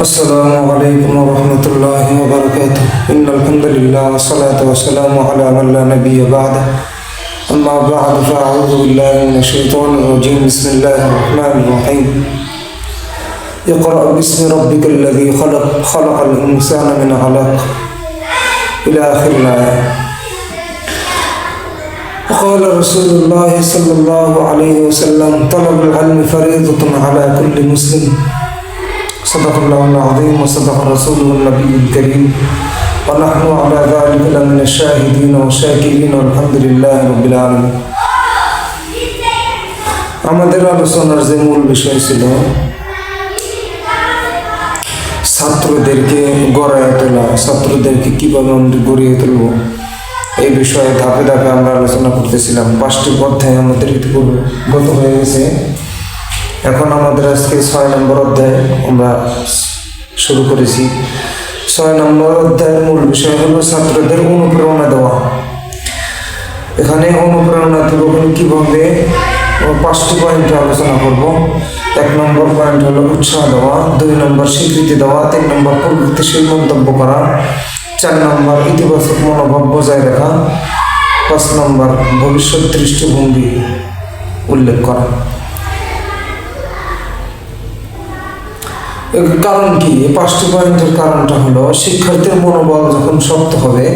السلام عليكم ورحمة الله وبركاته. إن الحمد لله والصلاة والسلام على من لا نبي بعده. أما بعد فأعوذ بالله من الشيطان الرجيم. بسم الله الرحمن الرحيم. اقرأ باسم ربك الذي خلق خلق الإنسان من علق. إلى آخر الآية. وقال رسول الله صلى الله عليه وسلم طلب العلم فريضة على كل مسلم صدق الله العظيم وصدق رسوله النبي الكريم ونحن على ذلك لمن الشاهدين والشاكرين والحمد لله رب العالمين আমাদের আলোচনার যে মূল বিষয় ছিল ছাত্রদেরকে গড়ায় তোলা ছাত্রদেরকে কিভাবে আমরা গড়িয়ে তুলব এই বিষয়ে ধাপে ধাপে আমরা আলোচনা করতেছিলাম। পাঁচটি অধ্যায় আমাদের ইতিপূর্বে গত হয়ে গেছে। এখন আমাদের আজকে ছয় নম্বর অধ্যায় আমরা শুরু করেছি। ছয় নম্বর অধ্যায়ের মূল বিষয় হলো ছাত্রদের অনুপ্রেরণা দেওয়া। এখানে অনুপ্রেরণা দেব কীভাবে? পাঁচটি পয়েন্টে আলোচনা করব। এক নম্বর পয়েন্ট হলো উৎসাহ দেওয়া, দুই নম্বর স্বীকৃতি দেওয়া, তিন নম্বর প্রগতিশীল মন্তব্য করা। চার নম্বর ইতিবাচক মনোভাব বজায় রাখা, পাঁচ নম্বর ভবিষ্যৎ দৃষ্টিভঙ্গি উল্লেখ করা। কারণ কি? পাঁচটি পয়েন্টের কারণটা হলো, শিক্ষার্থীর মনোবল যখন শক্ত হবে,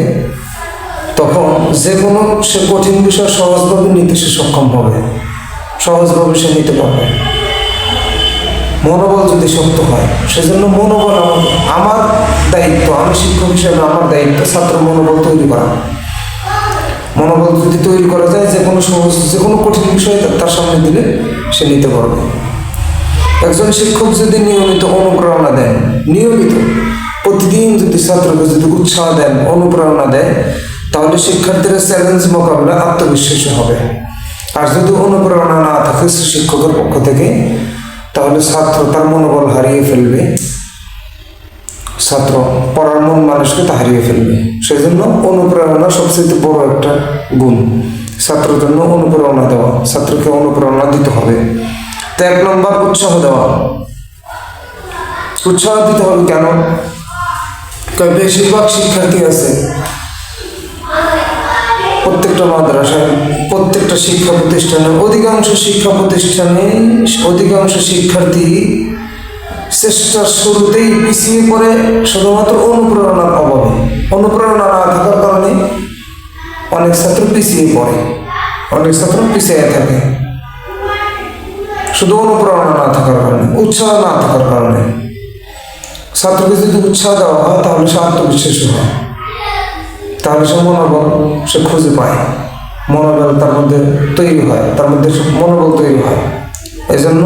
তখন যে কোনো সে কঠিন বিষয় সহজভাবে নিতে সে সক্ষম হবে। সহজভাবে সে নিতে পারবে। মনোবল যদি শক্ত হয়, সেজন্য মনোবল আমার দায়িত্ব, আমি শিক্ষক হিসেবে আমার দায়িত্ব ছাত্র মনোবল তৈরি করা। মনোবল যদি তৈরি করা যায়, যে কোনো সহজ যে কোনো কঠিন বিষয় তার সামনে দিলে সে নিতে পারবে। একজন শিক্ষক যদি নিয়মিত অনুপ্রেরণা দেন, নিয়মিত প্রতিদিন যদি ছাত্রকে যদি উৎসাহ দেন, অনুপ্রেরণা দেয়, তাহলে শিক্ষার্থীরা চ্যালেঞ্জ মোকাবেলা আত্মবিশ্বাসী হবে। আর যদি অনুপ্রেরণা না থাকে শিক্ষকের পক্ষ থেকে তাহলে ছাত্র তার মনোবল হারিয়ে ফেলবে। ছাত্র পড়ার মন মানুষকে তা হারিয়ে ফেলবে। সেই জন্য অনুপ্রেরণা সবচেয়ে বড় একটা গুণ। ছাত্রের জন্য অনুপ্রেরণা দেওয়া, ছাত্রকে অনুপ্রেরণা দিতে হবে। তো এক নম্বর উৎসাহ দেওয়া। উৎসাহ দিতে হবে কেন? বেশিরভাগ শিক্ষার্থী আছে প্রত্যেকটা মাদ্রাসায়, প্রত্যেকটা শিক্ষা প্রতিষ্ঠানে, অধিকাংশ শিক্ষা প্রতিষ্ঠানে, অধিকাংশ শিক্ষার্থী চেষ্টার শুরুতেই পিছিয়ে পড়ে শুধুমাত্র অনুপ্রেরণার অভাবে। অনুপ্রেরণা না থাকার কারণে অনেক ছাত্র পিছিয়ে পড়ে। অনেক ছাত্র পিছিয়ে থাকে। শুধু অনুপ্রেরণা না থাকার কারণে, উৎসাহ না থাকার কারণে। ছাত্রকে যদি উৎসাহ দেওয়া হয়, তাহলে সে আত্মবিশ্বাসী হয়। তাহলে সে মনোবল সে খুঁজে পায়। মনোবল তার মধ্যে তৈরি হয়, তার মধ্যে মনোবল তৈরি হয়। এই জন্য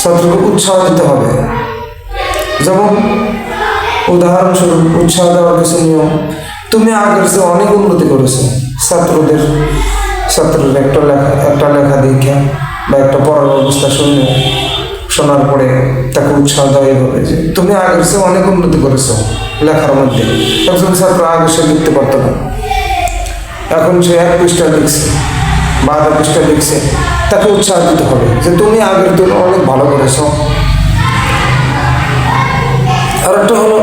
ছাত্রকে উৎসাহ দিতে হবে। যেমন উদাহরণস্বরূপ উৎসাহ দেওয়ার কিছু নিয়ম, তুমি আগের চেয়ে অনেক উন্নতি করেছ। ছাত্রদের ছাত্রদের একটা লেখা একটা লেখা দেখে বা একটা পড়ার অবস্থা শুনে শোনার পরে তাকে উৎসাহ দেওয়া হবে যে তুমি আগের চেয়ে অনেক উন্নতি করেছ লেখার মধ্যে। একজন ছাত্র আগে সে লিখতে পারতো না। এখন সে এক পৃষ্ঠা লিখছে বা আধা পৃষ্ঠা লিখছে, তাকে উৎসাহ দিতে হবে যে তুমি আগের দিন অনেক ভালো করেছ। আর একটা হলো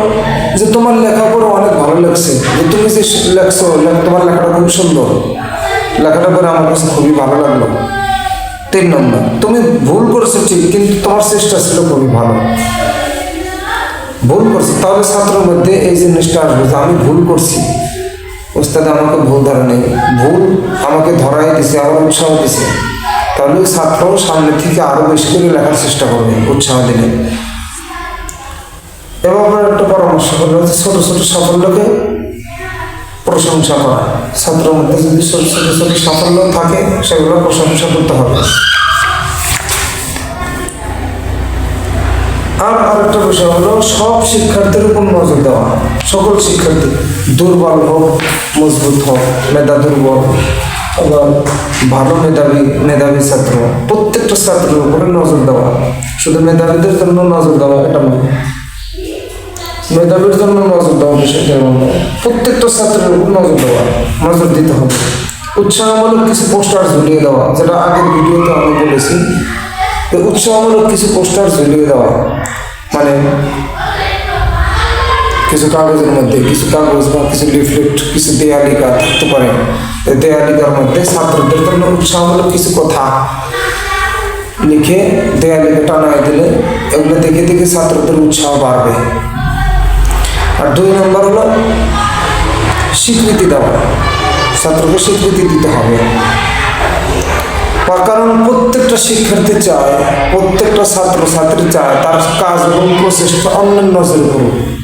যে তোমার লেখা লেখাপড়া অনেক ভালো লাগছে, যে তুমি যে লেখছো তোমার লেখাটা খুব সুন্দর। লেখাটা করে আমার কাছে খুবই ভালো লাগল। তিন নম্বর, তুমি ভুল করেছ ঠিক, কিন্তু তোমার চেষ্টা ছিল খুবই ভালো। ভুল করছ। তাহলে ছাত্রের মধ্যে এই জিনিসটা আসবে যে আমি ভুল করছি। ওস্তাদ আমাকে ভুল ধরে নেই। ভুল আমাকে ধরাই দিছে আমার উৎসাহ দিছে। তাহলে ছাত্র সামনে থেকে আরও বেশি করে লেখার চেষ্টা করবে, উৎসাহ দিলে। এবং একটা পরামর্শ যে ছোট ছোট সাফল্যকে প্রশংসা করা। ছাত্রের মধ্যে যদি ছোট ছোট সাফল্য থাকে, সেগুলো প্রশংসা করতে হবে। আর আরেকটা বিষয় হলো, সব শিক্ষার্থীর উপর নজর দেওয়া। সকল শিক্ষার্থী দুর্বল হোক, মজবুত হোক, মেধা দুর্বল আবার ভালো মেধাবী মেধাবী ছাত্র, প্রত্যেকটা ছাত্রের উপরে নজর দেওয়া। শুধু মেধাবীদের জন্য নজর দেওয়া, এটা নয়। মেধাবীর জন্য নজর দেওয়া বিষয়টা এমন প্রত্যেকটা ছাত্রের উপর নজর দেওয়া, নজর দিতে হবে। উৎসাহমূলক কিছু পোস্টার ঝুলিয়ে দেওয়া, যেটা আগের ভিডিওতে আমি বলেছি। এই উৎসাহমূলক কিছু পোস্টার ঝুলিয়ে দেওয়া মানে কিছু কাগজের মধ্যে, কিছু কাগজ বা কিছু লিফলেট, কিছু দেয়ালিকা থাকতে পারে। দেয়ালিকার মধ্যে ছাত্রদের জন্য উৎসাহমূলক কিছু কথা লিখে দেয়ালিকা টানায় দিলে এগুলো দেখে দেখে ছাত্রদের উৎসাহ বাড়বে। আর দুই নম্বর হলো স্বীকৃতি দেওয়া। ছাত্রকে স্বীকৃতি দিতে হবে। কারণ প্রত্যেকটা শিক্ষার্থী চায়, প্রত্যেকটা ছাত্র ছাত্রী চায়, তার কাজ এবং প্রচেষ্টা অন্যের নজরে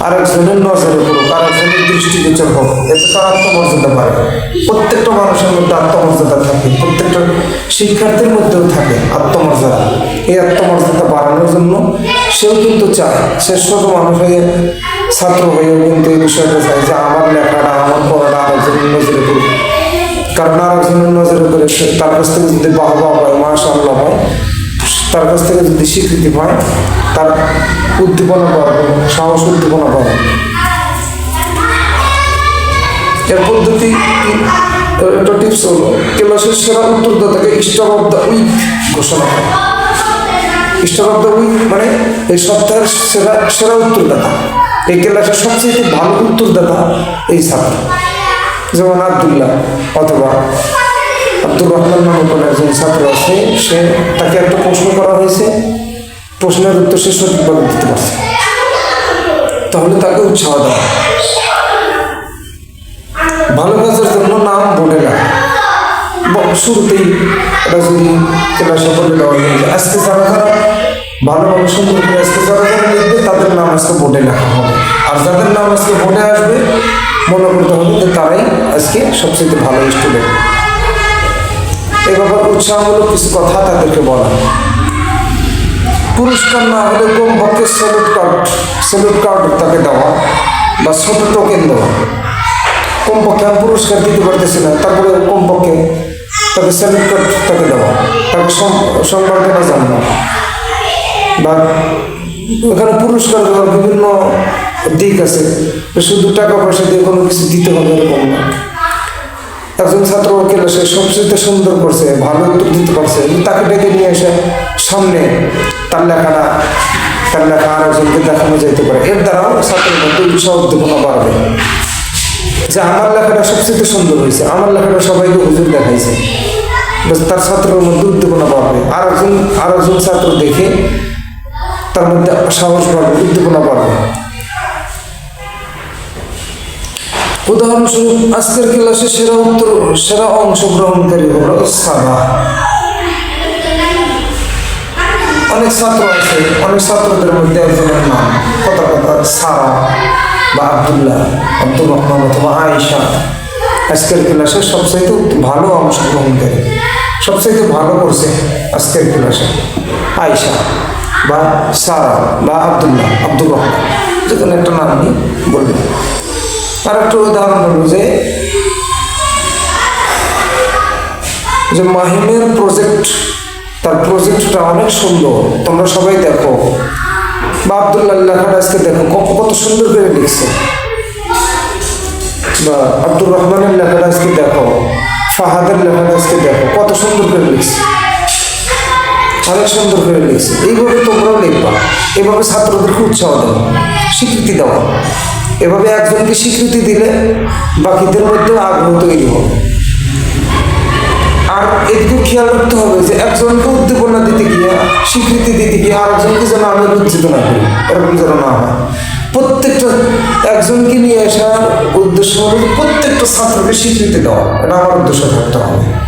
পড়ুক আরেকজনের নজরে পড়ুক, আরেকজনের দৃষ্টিগোচর হোক, এতে তার আত্মমর্যাদা বাড়ে। প্রত্যেকটা মানুষের মধ্যে আত্মমর্যাদা থাকে, প্রত্যেকটা শিক্ষার্থীর মধ্যেও থাকে আত্মমর্যাদা। এই আত্মমর্যাদা বাড়ানোর জন্য সেও কিন্তু চায় ছোট মানুষ হয়ে, ছাত্র হয়েও কিন্তু এই বিষয়টা চায় যে আমার লেখাটা, আমার পড়াটা আরেকজনের নজরে পড়ুক। কারণ আরেকজনের নজরে করে সে- তার কাছ থেকে যদি বাহবা পায় মাশাল্লাহ হয় তার কাছ থেকে যদি স্বীকৃতি পায়, তার উদ্দীপনা বাড়বে সাহস উদ্দীপনা বাড়বে এর পদ্ধতি একটা টিপস হলো, ক্লাসের সেরা উত্তরদাতাকে স্টার অফ দ্য উইক ঘোষণা করে। স্টার অফ দ্য উইক মানে এই সপ্তাহের সেরা সেরা উত্তরদাতা। এই ক্লাসের সবচেয়ে ভালো উত্তরদাতা এই ছাত্র। যেমন আবদুল্লাহ অথবা আব্দুর রহমান নামে কোনো একজন ছাত্র আছে, সে তাকে একটা প্রশ্ন করা হয়েছে প্রশ্নের উত্তর সে সঠিকভাবে দিতে পারছে। তাহলে তাকে উৎসাহ দেওয়া ভালো কাজের জন্য নাম বোর্ডে লেখা ব- শুরুতেই এটা যদি ক্লাসে বলে দেওয়া যায় যে আজকে যারা যারা ভালোভাবে সুন্দর করে আজকে যারা যারা লিখবে, তাদের নাম আজকে বোর্ডে লেখা হবে। আর যাদের নাম আজকে বোর্ডে আসবে, মনে করতে হবে যে তারাই আজকে সবচেয়ে ভালো স্টুডেন্ট এ ব্যাপারে উৎসাহমূলক কিছু কথা তাদেরকে বলা। পুরস্কার না হলে কমপক্ষে স্যালুট কার্ড স্যালুট কার্ড তাকে দেওয়া বা ছোট টোকেন দেওয়া। কমপক্ষে আমি পুরস্কার দিতে পারতেছি না, তারপরে কমপক্ষে তাকে স্যালুট কার্ড তাকে দেওয়া। তাকে সম- সংবর্ধনা জানানো। বা এখানে পুরস্কার দেওয়ার বিভিন্ন দিক আছে, শুধু টাকা পয়সা দিয়ে কোনো কিছু দিতে হবে এরকম না। একজন ছাত্র ক্লাসে সবচেয়ে সুন্দর করছে, ভালো উত্তর দিতে পারছে। তাকে ডেকে নিয়ে এসে সামনে তার লেখাটা, তার লেখা আরেকজনকে দেখানো যেতে পারে। এর দ্বারাও ছাত্রের মধ্যে উৎসাহ উদ্দীপনা বাড়বে। যে আমার লেখাটা সবচেয়ে সুন্দর হয়েছে, আমার লেখাটা সবাইকে হুজুর দেখাইছে। তার ছাত্রের মধ্যে উদ্দীপনা বাড়বে। আর একজন আর একজন ছাত্র দেখে তার মধ্যে সাহস বাড়বে, উদ্দীপনা বাড়বে। উদাহরণস্বরূপ, আজকের ক্লাসে সেরা উত্তর, সেরা অংশগ্রহণকারী হলো সাবা অনেক ছাত্র আছে, অনেক ছাত্রদের মধ্যে একজনের নাম। কথা কথা, সারা বা আবদুল্লাহ, আব্দুর রহমান অথবা আয়েশা। আজকের ক্লাসে সবচাইতে ভালো অংশগ্রহণকারী, সবচাইতে ভালো করছে আজকের ক্লাসে আয়েশা বা সারা বা আবদুল্লাহ, আব্দুর রহমান। যে কোনো একটা নাম নিয়ে বলবেন আর একটা উদাহরণ হলো যে যে মাহিমের প্রজেক্ট তার প্রজেক্টটা অনেক সুন্দর। তোমরা সবাই দেখো। বা আবদুল্লাহ লেখাটা আজকে দেখো কত সুন্দর করে লিখছে। বা আব্দুর রহমানের লেখাটা আজকে দেখো। ফাহাদের লেখাটা আজকে দেখো, কত সুন্দর করে লিখছে। অনেক সুন্দর করে লিখছে। এইভাবে তোমরাও লিখবা। এভাবে ছাত্রদেরকে উৎসাহ দেওয়া স্বীকৃতি দেওয়া এভাবে একজনকে স্বীকৃতি দিলে বাকিদের মধ্যে আগ্রহ তৈরি হবে। আর এদিকে খেয়াল রাখতে হবে যে একজনকে উদ্দীপনা দিতে গিয়ে, স্বীকৃতি দিতে গিয়ে আরেকজনকে যেন আমি লজ্জিত না করি, এরকম যেন না হয়। প্রত্যেকটা একজনকে নিয়ে আসার উদ্দেশ্য যে প্রত্যেকটা ছাত্রকে স্বীকৃতি দেওয়া। এটা আমার উদ্দেশ্য থাকতে হবে।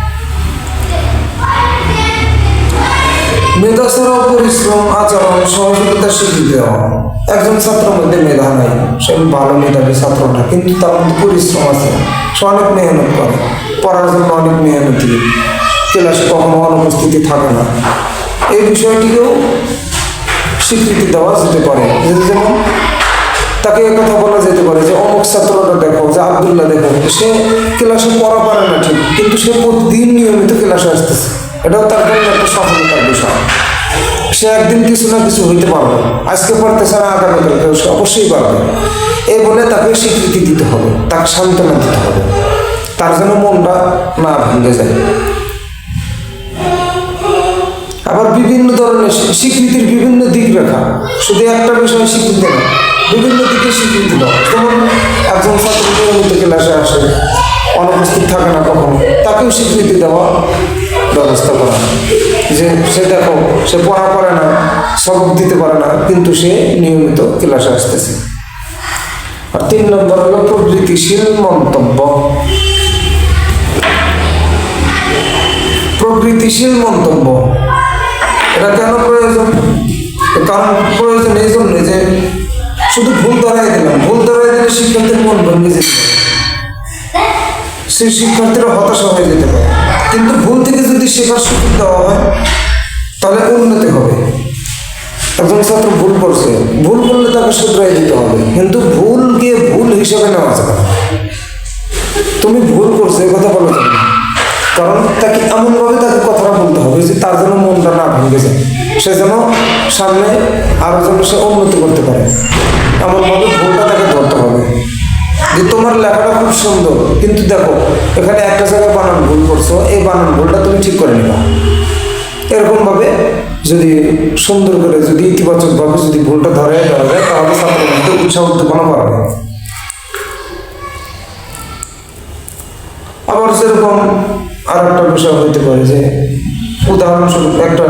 মেধা ছাড়াও পরিশ্রম, আচরণ সহযোগিতার স্বীকৃতি দেওয়া। একজন ছাত্রের মধ্যে মেধা নাই, সে ভালো মেধাবী ছাত্র না, কিন্তু তার মধ্যে পরিশ্রম আছে। সে অনেক মেহনত করে, পড়ার জন্য অনেক মেহনতি। ক্লাসে কখনো অনুপস্থিতি থাকে না। এই বিষয়টিকেও স্বীকৃতি দেওয়া যেতে পারে। যেমন তাকে কথা বলা যেতে পারে যে, অমুক ছাত্রটা দেখো, যে আবদুল্লাহ দেখো, সে ক্লাসে পড়া পারে না ঠিক, কিন্তু সে প্রতিদিন নিয়মিত ক্লাসে আসতেছে। এটাও তার জন্য একটা সফলতার বিষয়। সে একদিন কিছু না কিছু হইতে পারবে। আজকে পারতেছে না আগামীকালকে সে অবশ্যই পারবে। এই বলে তাকে স্বীকৃতি দিতে হবে, তাকে সান্ত্বনা দিতে হবে। তার যেন মনটা না ভেঙে যায়। আবার বিভিন্ন ধরনের স্বীকৃতির বিভিন্ন দিক রেখা। শুধু একটা বিষয়ে স্বীকৃতি না, বিভিন্ন দিকে স্বীকৃতি দাও। যেমন একজন ছাত্র নিয়মিত ক্লাসে আসে, অনুপস্থিত থাকে না কখনো, তাকেও স্বীকৃতি দেওয়া ব্যবস্থা করা। যে সে দেখো, সে পড়া করে না সবক দিতে পারে না, কিন্তু সে নিয়মিত ক্লাসে আসতেছে। আর তিন নম্বর হলো প্রকৃতিশীল মন্তব্য। প্রকৃতিশীল মন্তব্য। এটা কেন প্রয়োজন? কারণ প্রয়োজন এই জন্য যে শুধু ভুল ধরাই দিলাম। ভুল ধরাই দিলে শিক্ষার্থীর মন ভেঙে যেতে পারে। সেই শিক্ষার্থীরা হতাশা হয়ে যেতে পারে। কিন্তু ভুল থেকে যদি শেখার সুযোগ দেওয়া হয়, তাহলে উন্নতি হবে। একজন ছাত্র ভুল করছে, ভুল করলে তাকে শুধরাই দিতে হবে। কিন্তু ভুলকে ভুল হিসেবে নেওয়া যাবে তুমি ভুল করছ কথা বলা যাবে কারণ তাকে এমনভাবে তাকে কথাটা বলতে হবে যে তার যেন মনটা না ভেঙে যায়। সে যেন সামনে আরও যেন সে উন্নতি করতে পারে। এমনভাবে ভুলটা তাকে ধরতে হবে। যে তোমার লেখাটা খুব সুন্দর। কিন্তু দেখো, এখানে একটা জায়গায় বানান ভুল করছ, এই বানান ভুলটা তুমি ঠিক করে নিবা। এরকমভাবে যদি সুন্দর করে যদি ইতিবাচকভাবে যদি ভুলটা ধরে দেওয়া যায়, তাহলে ছাত্রের মধ্যে উৎসাহ উদ্দীপনা বাড়বে। আবার সেরকম আর একটা বিষয় হইতে পারে যে, উদাহরণস্বরূপ একটা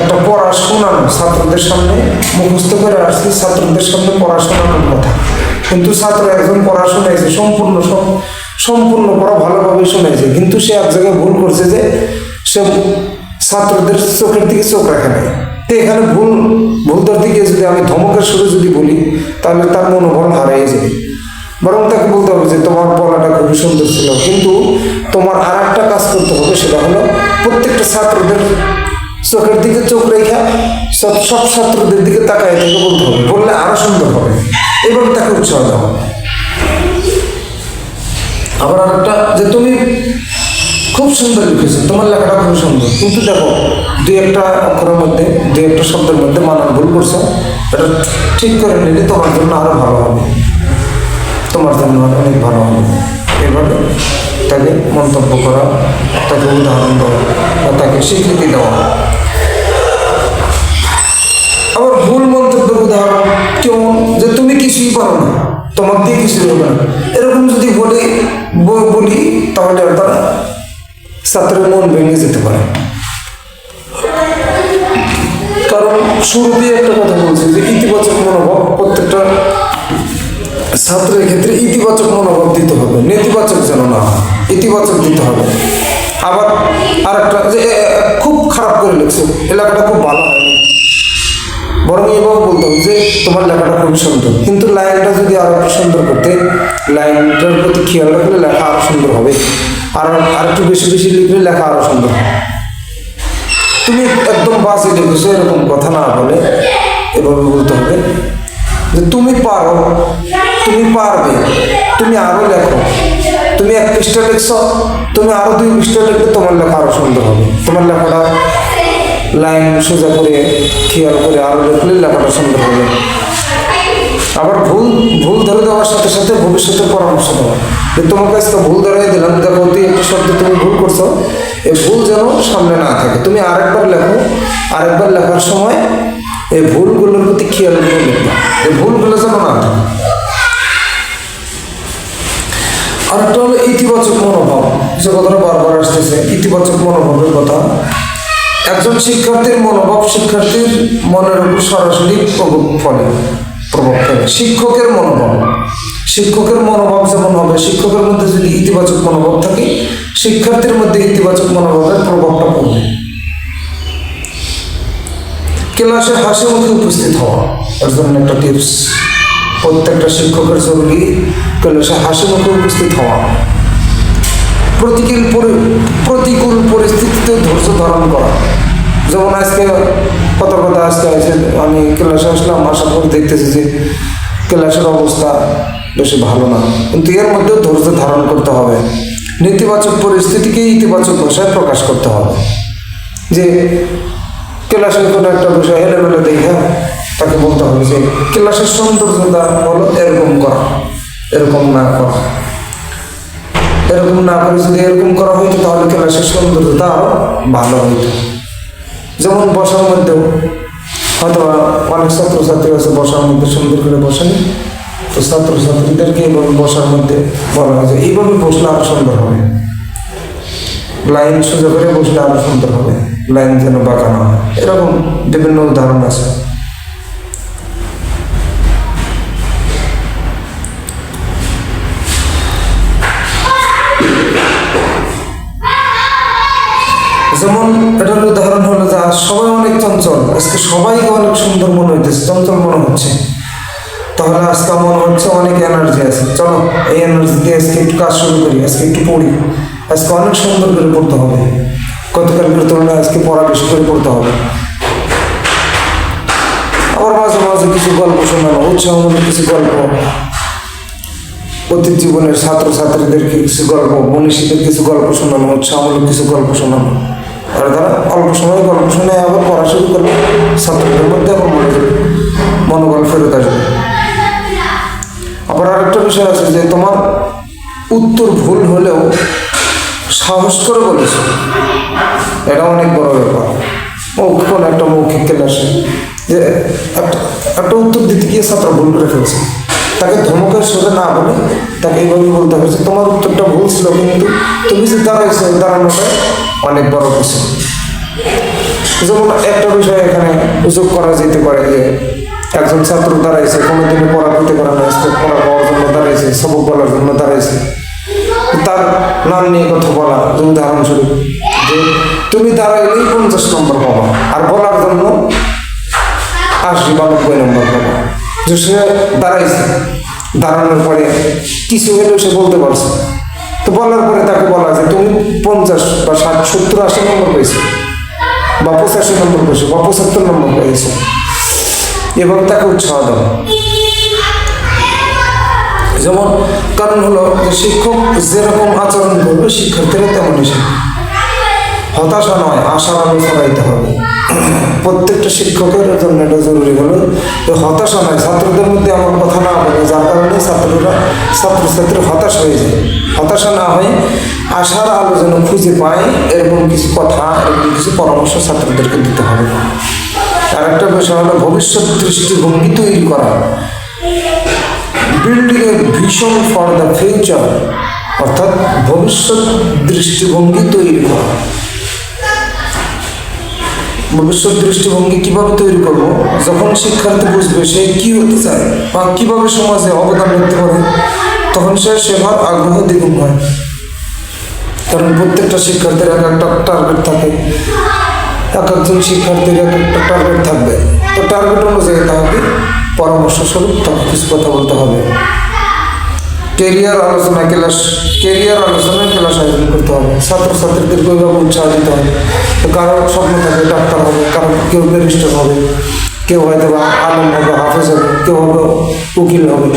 একটা পড়া শোনানো ছাত্রদের সামনে মুখস্থ করে আসছি, ছাত্রদের সামনে পড়া শোনানোর কথা। কিন্তু ছাত্র একজন পড়া শোনাইছে, সম্পূর্ণ সম- সম্পূর্ণ পড়া ভালোভাবে শোনাইছে, কিন্তু সে এক জায়গায় ভুল করছে যে সে ছাত্রদের চোখের দিকে চোখ রাখে নাই। তো এখানে ভুল ভুল ধরতে গিয়ে যদি আমি ধমকের সুরে যদি বলি, তাহলে তার মনোবল হারিয়ে যাবে বরং তাকে বলতে হবে যে, তোমার পড়াটা খুবই সুন্দর ছিল, কিন্তু তোমার আর একটা কাজ করতে হবে, সেটা হলো প্রত্যেকটা ছাত্রদের চোখের দিকে চোখ রেখা সব ছাত্রদের দিকে তাকায় থেকে বলতে হবে, বললে আরও সুন্দর হবে। এভাবে তাকে উৎসাহ দেওয়া। আবার আরেকটা, যে তুমি খুব সুন্দর লিখেছো, তোমার লেখাটা খুব সুন্দর। কিন্তু দেখো, দুই একটা অক্ষরের মধ্যে দু একটা শব্দের মধ্যে মানান ভুল করছ, এটা ঠিক করে নিলে তোমার জন্য আরও ভালো হবে। তোমার জন্য অনেক ভালো হবে। এভাবে তাকে মন্তব্য করা, তাকে উদাহরণ দেওয়া, বা তাকে স্বীকৃতি দেওয়া। আবার ভুল মন্তব্যের উদাহরণ কেমন যে তুমি কিছুই পারো না তোমার দিয়ে কিছুই হবে না। এরকম যদি বলি বলি তাহলে আর তারা ছাত্রের মন ভেঙে যেতে পারে। কারণ শুরুতেই একটা কথা বলছি যে ইতিবাচক মনোভাব প্রত্যেকটা ছাত্রের ক্ষেত্রে ইতিবাচক মনোভাব দিতে হবে। নেতিবাচক যেন না ইতিবাচক দিতে হবে। আবার আরেকটা যে এ, এ, খুব খারাপ করে লিখছো এলাকাটা খুব ভালো হয়নি বরং এভাবে বলতে হবে যে, তোমার লেখাটা খুব সুন্দর। কিন্তু লাইনটা যদি আরও সুন্দর করতে, লাইনটার প্রতি খেয়াল রাখলে লেখা আরও সুন্দর হবে। আর আর একটু বেশি বেশি লিখলে লেখা আরও সুন্দর হবে। তুমি একদম বাসে লিখেছো এরকম কথা না বলে এভাবে বলতে হবে। যে তুমি পারো, তুমি পারবে, তুমি আরও লেখো। তুমি এক পৃষ্ঠা লিখছ, তুমি আরও দুই পৃষ্ঠা লিখলে তোমার লেখা আরও সুন্দর হবে। তোমার লেখাটা লাইন সোজা করে খেয়াল করে আরও লিখলে লেখাটা সুন্দর হবে। আবার ভুল ভুল ধরে দেওয়ার সাথে সাথে ভবিষ্যতে পরামর্শ দেওয়া। যে তোমার কাছে তো ভুল ধরে দিলাম, দেখো তুই একটা শব্দ তুমি ভুল করছ। এই ভুল যেন সামনে না থাকে। তুমি আরেকবার লেখো, আরেকবার লেখার সময় এই ভুলগুলোর প্রতি খেয়াল করে লিখবা এই ভুলগুলো যেন না থাকে। আরেকটা হলো ইতিবাচক মনোভাব। যে কথাটা বারবার আসতেছে, ইতিবাচক মনোভাবের কথা। একজন শিক্ষার্থীর মনোভাব শিক্ষার্থীর মনের উপর সরাসরি প্রভাব ফলে, প্রভাব ফেলে। শিক্ষকের মনোভাব। শিক্ষকের মনোভাব যেমন হবে, শিক্ষকের মধ্যে যদি ইতিবাচক মনোভাব থাকে, শিক্ষার্থীর মধ্যে ইতিবাচক মনোভাবের প্রভাবটা পড়বে। ক্লাসে হাসি মুখে উপস্থিত হওয়া, এর জন্য একটা টিপস প্রত্যেকটা শিক্ষকের জরুরি ক্লাসে হাসি মুখে উপস্থিত হওয়া। প্রতিকূল পরি- প্রতিকূল পরিস্থিতিতে ধৈর্য ধারণ করা। যেমন আজকে কত কথা আজকে আছে আমি ক্লাসে আসলাম, আসার পর দেখতেছি যে ক্লাসের অবস্থা বেশি ভালো না। কিন্তু এর মধ্যেও ধৈর্য ধারণ করতে হবে। নেতিবাচক পরিস্থিতিকে ইতিবাচক ভাষায় প্রকাশ করতে হবে। যে ক্লাসের কোনো একটা বিষয় এলোমেলো দেখে তাকে বলতে হবে যে, ক্লাসের সৌন্দর্যতা হলো এরকম করা, এরকম না করা। এরকম না করে যদি এরকম করা হইতো, তাহলে ক্লাসের সৌন্দর্যতা আরও ভালো হইতো। যেমন বসার মধ্যেও হয়তো অনেক ছাত্রছাত্রী আছে বসার মধ্যে, সুন্দর করে বসেনি। তো ছাত্রছাত্রীদেরকে এইভাবে বসার মধ্যে বলা হয় যে এইভাবে বসলে আরও সুন্দর হবে। লাইন সোজা করে বসলে আরও সুন্দর হবে, লাইন যেন বাঁকা না হয়। এরকম বিভিন্ন উদাহরণ আছে। যেমন এটার উদাহরণ হলো যে সবাই অনেক চঞ্চল। আজকে সবাইকে অনেক সুন্দর মনে হইতেছে, চঞ্চল মনে হচ্ছে। তাহলে আজকে মনে হচ্ছে অনেক এনার্জি আছে। চলো, এই এনার্জি দিয়ে আজকে একটু কাজ শুরু করি, আজকে একটু পড়ি। আজকে অনেক সুন্দর করে পড়তে হবে। গতকালকের তুলনায় আজকে পড়া বেশি করে পড়তে হবে। আবার মাঝে মাঝে কিছু গল্প শোনানো, উৎসাহমূলক কিছু গল্প। অতীত জীবনের ছাত্রছাত্রীদেরকে কিছু গল্প, মনীষীদের কিছু গল্প শোনানো, উৎসাহমূলক কিছু গল্প শোনানো। আর তারা অল্প সময়, গল্প শুনে আবার পড়া শুরু করবে। ছাত্রদের মধ্যে আবার মনোযোগ মনোবল ফেরত আসবে। আবার আরেকটা বিষয় আছে যে তোমার উত্তর ভুল হলেও সাহস করে বলেছে। এটা অনেক বড় ব্যাপার। কোনো একটা মৌখিক ক্লাসে যে একটা একটা উত্তর দিতে গিয়ে ছাত্র ভুল করে ফেলছে। তাকে ধমকের সুরে না বলে তাকে এইভাবে বলতে হবে যে, তোমার উত্তরটা ভুল ছিল, কিন্তু তুমি যে দাঁড়াইছো দাঁড়ানোটা অনেক বড় কিছু। যেমন একটা বিষয় এখানে উযোগ করা যেতে পারে যে, একজন ছাত্র দাঁড়াইছে, কোনোদিনও পড়া করতে পারে না পড়া পাওয়ার জন্য দাঁড়াইছে, সবক বলার জন্য দাঁড়াইছে। তার নাম নিয়ে কথা বলা, যে উদাহরণস্বরূপ যে, তুমি দাঁড়াইলেই পঞ্চাশ নম্বর পাবা, আর বলার জন্য আশি বা নব্বই নম্বর পাবা। সে দাঁড়াইছে। দাঁড়ানোর পরে কিছু হলেও সে বলতে পারছে। তো বলার পরে তাকে বলা যে, তুমি পঞ্চাশ বা ষাট, সত্তর, আশি নম্বর পেয়েছ বা পঁচাশি নম্বর পেয়েছ বা পঁচাত্তর নম্বর পেয়েছ। এবং তাকে উৎসাহ দাও। যেমন কারণ হলো যে শিক্ষক যেরকম আচরণ করবে, শিক্ষার্থীরা তেমনই হতাশা নয় আশা আলো ছড়াইতে হবে। প্রত্যেকটা শিক্ষকের জন্য এটা জরুরি হলো। হতাশা নয় ছাত্রদের মধ্যে এমন কথা না বলে, যার কারণে ছাত্ররা, ছাত্রছাত্রী হতাশ হয়ে যায়। হতাশা না হয়ে, আশার আলো যেন খুঁজে পায়, এরকম কিছু কথা, এরকম কিছু পরামর্শ ছাত্রদেরকে দিতে হবে। আর একটা বিষয় হলো, ভবিষ্যৎ দৃষ্টিভঙ্গি তৈরি করা। Building a vision for the future অর্থাৎ ভবিষ্যৎ দৃষ্টিভঙ্গি তৈরি করা। ভবিষ্যৎ দৃষ্টিভঙ্গি কীভাবে তৈরি করব? যখন শিক্ষার্থী বুঝবে সে কি হতে চায় বা কীভাবে সমাজে অবদান রাখতে পারে, তখন সে সেবার আগ্রহ দ্বিগুণ হয়। কারণ প্রত্যেকটা শিক্ষার্থীর এক একটা টার্গেট থাকে। এক একজন শিক্ষার্থীর এক একটা টার্গেট থাকবে। তো টার্গেট অনুযায়ী তাকে পরামর্শ স্বরূপ তাকে কিছু কথা বলতে হবে। কেরিয়ার আলোচনা ক্লাস, কেরিয়ার আলোচনায় ক্লাস আয়োজন করতে হবে। ছাত্রছাত্রীদেরকে ওইভাবে উৎসাহ দিতে হবে। তো কারও স্বপ্ন থাকে ডাক্তার হবে কারও কেউ ব্যারিস্টার হবে, কেউ হয়তো বা আলম হবে, হাফেজ হবে, কেউ হবে উকিল হবে।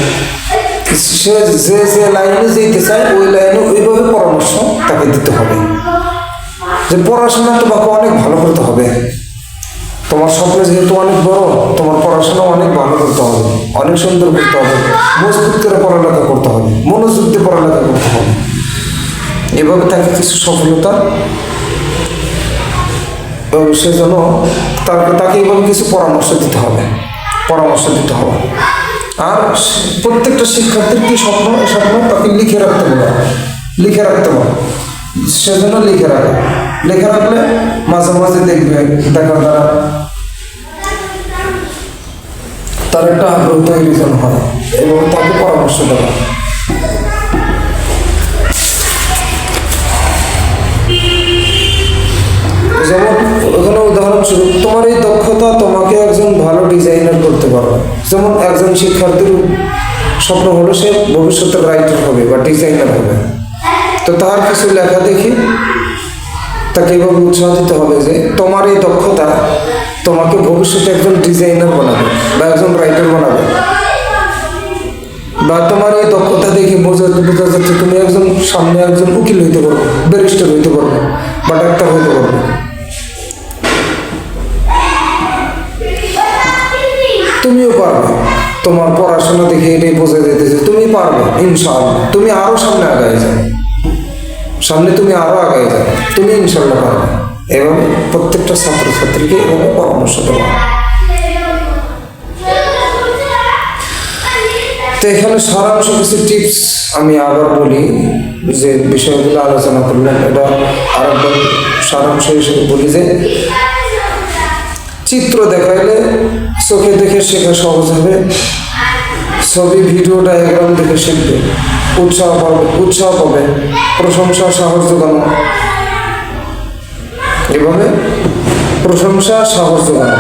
সে যে যে লাইনে যেতে চায়, ওই লাইনে ওইভাবে পরামর্শ তাকে দিতে হবে। যে পড়াশোনা তোমাকে অনেক ভালো করতে হবে। তোমার স্বপ্ন যেহেতু অনেক বড়, তোমার পড়াশোনা অনেক ভালো করতে হবে, অনেক সুন্দর করতে হবে। মজবুত করে পড়ালেখা করতে হবে মনোযোগ দিয়ে পড়ালেখা করতে হবে। এভাবে তাকে কিছু সফলতা সেজন্য তাকে তাকে এভাবে কিছু পরামর্শ দিতে হবে, পরামর্শ দিতে হবে। আর প্রত্যেকটা শিক্ষার্থীর কি স্বপ্ন স্বপ্ন? তাকে লিখে রাখতে হবে। লিখে রাখতে হবে। সেজন্য লিখে রাখে। লিখে রাখলে মাঝে মাঝে দেখবে দেখার দ্বারা তার একটা আগ্রহ তৈরি হয়। এবং তাকে পরামর্শ দেওয়া। যেমন ওখানে উদাহরণস্বরূপ তোমার এই দক্ষতা তোমাকে একজন ভালো ডিজাইনার করতে পারবে। যেমন একজন শিক্ষার্থীর স্বপ্ন হলো সে ভবিষ্যতে রাইটার হবে বা ডিজাইনার হবে। তো তার কিছু লেখা দেখি। তাকে এভাবে উৎসাহ দিতে হবে যে, তোমার এই দক্ষতা তোমাকে ভবিষ্যতে একজন ডিজাইনার বানাবে বা একজন রাইটার বানাবে। বা তোমার এই দক্ষতা দেখে বোঝা বোঝা যাচ্ছে তুমি একজন সামনে একজন উকিল হইতে পারবে, ব্যারিস্টার হইতে পারবে, বা ডাক্তার হইতে পারবে। তুমিও পারবে। তোমার পড়াশোনা দেখে এটাই বোঝা যেতেছে তুমি পারবে, ইনশাআল্লাহ। তুমি আরও সামনে আগায় যাও। সামনে তুমি আরও আগায় যাও। তুমি ইনশাল্লাহ পারবে। এবং প্রত্যেকটা ছাত্রছাত্রীকে এভাবে পরামর্শ দেওয়া। তো এখানে সারাংশ কিছু টিপস আমি আবার বলি যে বিষয়গুলো আলোচনা করলাম। এটা আরেকবার সারাংশ হিসেবে বলি যে চিত্র দেখাইলে চোখে দেখে শেখা সহজ হবে। ছবি ভিডিও ডায়াগ্রাম দেখে শিখবে। উৎসাহ পাবে উৎসাহ পাবে। প্রশংসা, সাহস যোগানো। এভাবে প্রশংসা, সাহস যোগানো।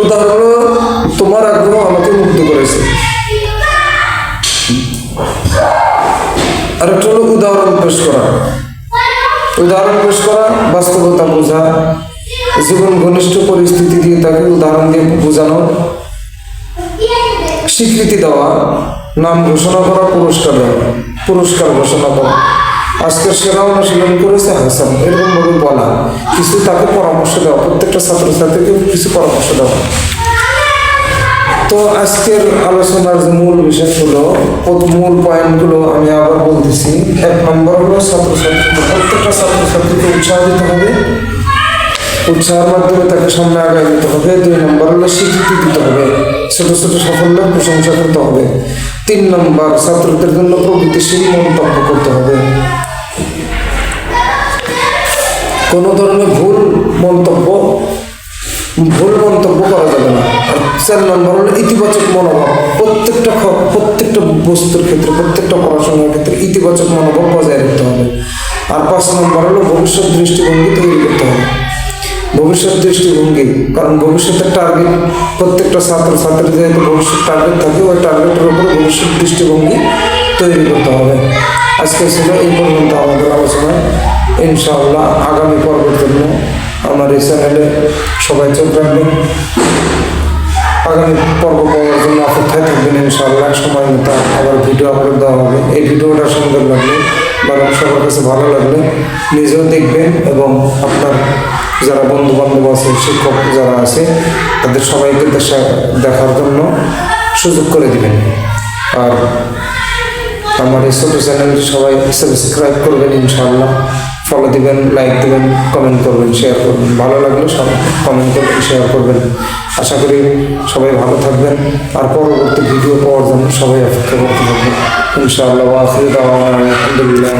উদাহরণ আরেকটা হলো উদাহরণ পেশ করা। উদাহরণ পেশ করা, বাস্তবতা বোঝা। জীবন ঘনিষ্ঠ পরিস্থিতি দিয়ে তাকে উদাহরণ দিয়ে বোঝানো। স্বীকৃতি দেওয়া, নাম ঘোষণা করা, পুরস্কার দেওয়া। পুরস্কার ঘোষণা করা। আজকে সেরা অনুশীলন করেছে হাসান এরকম ভাবে বলা। কিছু তাকে পরামর্শ দেওয়া, প্রত্যেকটা ছাত্রছাত্রীকে কিছু পরামর্শ দেওয়া। তো আজকের আলোচনার যে মূল বিষয় হলো মূল পয়েন্টগুলো আমি আবার বলতেছি। এক নম্বর হলো ছাত্রছাত্রী প্রত্যেকটা ছাত্রছাত্রীকে উৎসাহ দিতে হবে। উৎসাহের মাধ্যমে তাকে সামনে আগায় দিতে হবে। দুই নম্বর হলো স্বীকৃতি দিতে হবে। ছোট ছোট সাফল্যের প্রশংসা করতে হবে। তিন নম্বর, ছাত্রদের জন্য প্রগতিশীল মন্তব্য করতে হবে। কোনো ধরনের ভুল মন্তব্য ভুল মন্তব্য করা যাবে না। চার নম্বর হলো ইতিবাচক মনোভাব। প্রত্যেকটা প্রত্যেকটা বস্তুর ক্ষেত্রে, প্রত্যেকটা পড়াশোনার ক্ষেত্রে ইতিবাচক মনোভাব বজায় রাখতে হবে। আর পাঁচ নম্বর হলো ভবিষ্যৎ দৃষ্টিভঙ্গি তৈরি করতে হবে। ভবিষ্যৎ দৃষ্টিভঙ্গি, কারণ ভবিষ্যতের টার্গেট প্রত্যেকটা ছাত্র ছাত্রী যেহেতু ভবিষ্যৎ টার্গেট থাকে, ওই টার্গেটের উপরে ভবিষ্যৎ দৃষ্টিভঙ্গি তৈরি করতে হবে। আজকে ছিল এই পর্যন্ত আমাদের আলোচনা ইনশাআল্লাহ আগামী পর্বের জন্য আমার এই চ্যানেলে সবাই চোখ রাখবেন। আগামী পর্ব পাওয়ার জন্য অপেক্ষায় থাকবেন, ইনশাআল্লাহ। সময় মতো আবার ভিডিও আপলোড দেওয়া হবে। এই ভিডিওটা সুন্দর লাগলে বা সবার কাছে ভালো লাগলে নিজেও দেখবেন এবং আপনার যারা বন্ধু বান্ধব আছে, শিক্ষক যারা আছে, তাদের সবাইকে দেখার জন্য সুযোগ করে দিবেন। আর আমার এই ছোটো চ্যানেলটি সবাই সাবস্ক্রাইব করবেন, ইনশাআল্লাহ। ফলো দিবেন লাইক দিবেন কমেন্ট করবেন শেয়ার করবেন। ভালো লাগলে সব কমেন্ট করবেন শেয়ার করবেন। আশা করি সবাই ভালো থাকবেন। আর পরবর্তী ভিডিও পাওয়ার জন্য সবাই অপেক্ষা করতে থাকবেন। ইনশাআল্লাহ আলহামদুলিল্লাহ